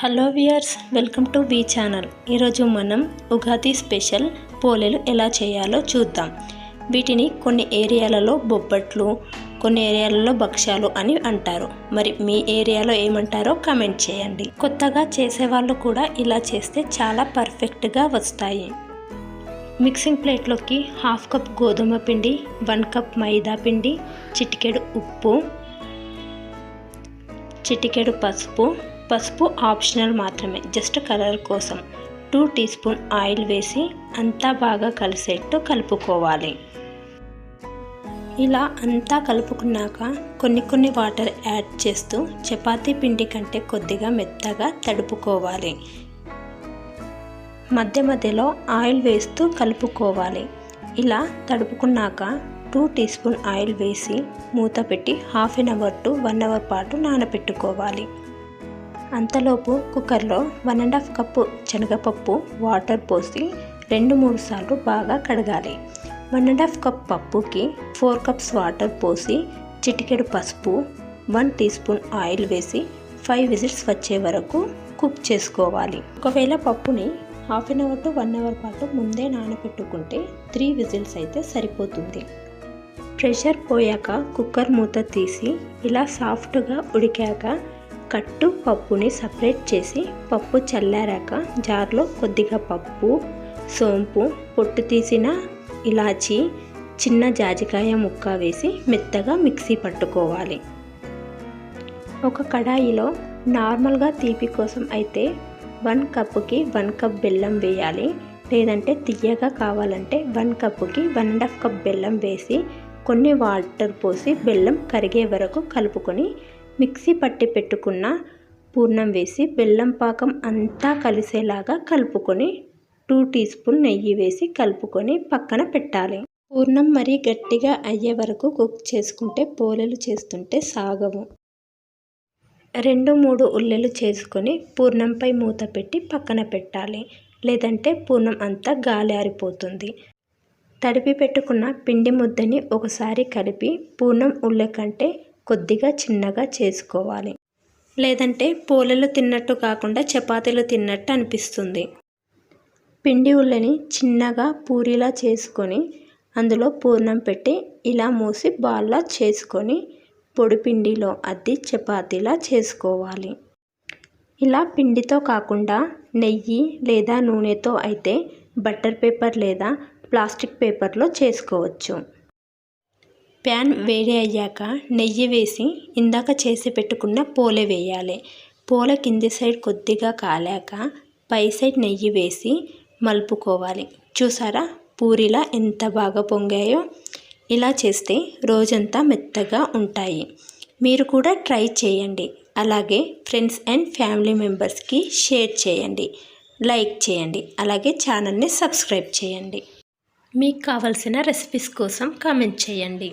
Hello viewers welcome to B channel. ఈరోజు మనం Ugadi special పోలేలు ఎలా చేయాలో చూద్దాం. వీటిని కొన్ని ఏరియాలలో బొబ్బట్లు కొన్ని ఏరియాలలో భక్ష్యాలు అని అంటారు. మరి మీ ఏరియాలో ఏమంటారో కమెంట్ చేయండి. కొత్తగా చేసేవాళ్ళు కూడా ఇలా చేస్తే చాలా పర్ఫెక్ట్గా వస్తాయి. మిక్సింగ్ ప్లేట్లోకి హాఫ్ కప్ గోధుమ పిండి వన్ కప్ మైదా పిండి చిటికెడు ఉప్పు చిటికెడు పసుపు పసుపు ఆప్షనల్ మాత్రమే జస్ట్ కలర్ కోసం. టూ టీ స్పూన్ ఆయిల్ వేసి అంతా బాగా కలిసేట్టు కలుపుకోవాలి. ఇలా అంతా కలుపుకున్నాక కొన్ని కొన్ని వాటర్ యాడ్ చేస్తూ చపాతీ పిండి కంటే కొద్దిగా మెత్తగా తడుపుకోవాలి. మధ్య మధ్యలో ఆయిల్ వేస్తూ కలుపుకోవాలి. ఇలా తడుపుకున్నాక టూ టీ స్పూన్ ఆయిల్ వేసి మూత పెట్టి half an hour to one hour పాటు నానబెట్టుకోవాలి అంతలోపు కుక్కర్లో వన్ అండ్ హాఫ్ కప్పు శనగపప్పు వాటర్ పోసి రెండు మూడు సార్లు బాగా కడగాలి. వన్ అండ్ హాఫ్ కప్ పప్పుకి ఫోర్ కప్స్ వాటర్ పోసి చిటికెడు పసుపు వన్ టీ స్పూన్ ఆయిల్ వేసి ఫైవ్ విజిల్స్ వచ్చే వరకు కుక్ చేసుకోవాలి. ఒకవేళ పప్పుని half an hour to one hour పాటు ముందే నానబెట్టుకుంటే త్రీ విజిల్స్ అయితే సరిపోతుంది. ప్రెషర్ పోయాక కుక్కర్ మూత తీసి ఇలా సాఫ్ట్గా ఉడికాక కట్టు పప్పుని సపరేట్ చేసి పప్పు చల్లారాక జార్లో కొద్దిగా పప్పు సోంపు పొట్టు తీసిన ఇలాచి చిన్న జాజికాయ ముక్క వేసి మెత్తగా మిక్సీ పట్టుకోవాలి. ఒక కడాయిలో నార్మల్గా తీపి కోసం అయితే వన్ కప్పుకి వన్ కప్ బెల్లం వేయాలి. లేదంటే తియ్యగా కావాలంటే వన్ కప్పుకి వన్ అండ్ హాఫ్ కప్ బెల్లం వేసి కొన్ని వాటర్ పోసి బెల్లం కరిగే వరకు కలుపుకొని మిక్సీ పట్టి పెట్టుకున్న పూర్ణం వేసి బెల్లం పాకం అంతా కలిసేలాగా కలుపుకొని టూ టీ స్పూన్ నెయ్యి వేసి కలుపుకొని పక్కన పెట్టాలి. పూర్ణం మరీ గట్టిగా అయ్యే వరకు కుక్ చేసుకుంటే పోలేలు చేస్తుంటే సాగవు. రెండు మూడు ఉల్లెలు చేసుకొని పూర్ణంపై మూత పెట్టి పక్కన పెట్టాలి. లేదంటే పూర్ణం అంతా గాలి ఆరిపోతుంది. తడిపి పెట్టుకున్న పిండి ముద్దని ఒకసారి కలిపి పూర్ణం ఉల్లె కంటే కొద్దిగా చిన్నగా చేసుకోవాలి. లేదంటే పూలలు తిన్నట్టు కాకుండా చపాతీలు తిన్నట్టు అనిపిస్తుంది. పిండి ఉల్లని చిన్నగా పూరిలా చేసుకొని అందులో పూర్ణం పెట్టి ఇలా మూసి బాల్లా చేసుకొని పొడి పిండిలో అద్ది చపాతీలా చేసుకోవాలి. ఇలా పిండితో కాకుండా నెయ్యి లేదా నూనెతో అయితే బటర్ పేపర్ లేదా ప్లాస్టిక్ పేపర్లో చేసుకోవచ్చు. ప్యాన్ వేడి అయ్యాక నెయ్యి వేసి ఇందాక చేసి పెట్టుకున్న పోలె వేయాలి. పోల కింది సైడ్ కొద్దిగా కాలాక పై సైడ్ నెయ్యి వేసి మలుపుకోవాలి. చూసారా? పూరిలా ఎంత బాగా పొంగాయో. ఇలా చేస్తే రోజంతా మెత్తగా ఉంటాయి. మీరు కూడా ట్రై చేయండి. అలాగే ఫ్రెండ్స్ అండ్ ఫ్యామిలీ మెంబర్స్కి షేర్ చేయండి. లైక్ చేయండి. అలాగే ఛానల్ని సబ్స్క్రైబ్ చేయండి. మీకు కావలసిన రెసిపీస్ కోసం కామెంట్ చేయండి.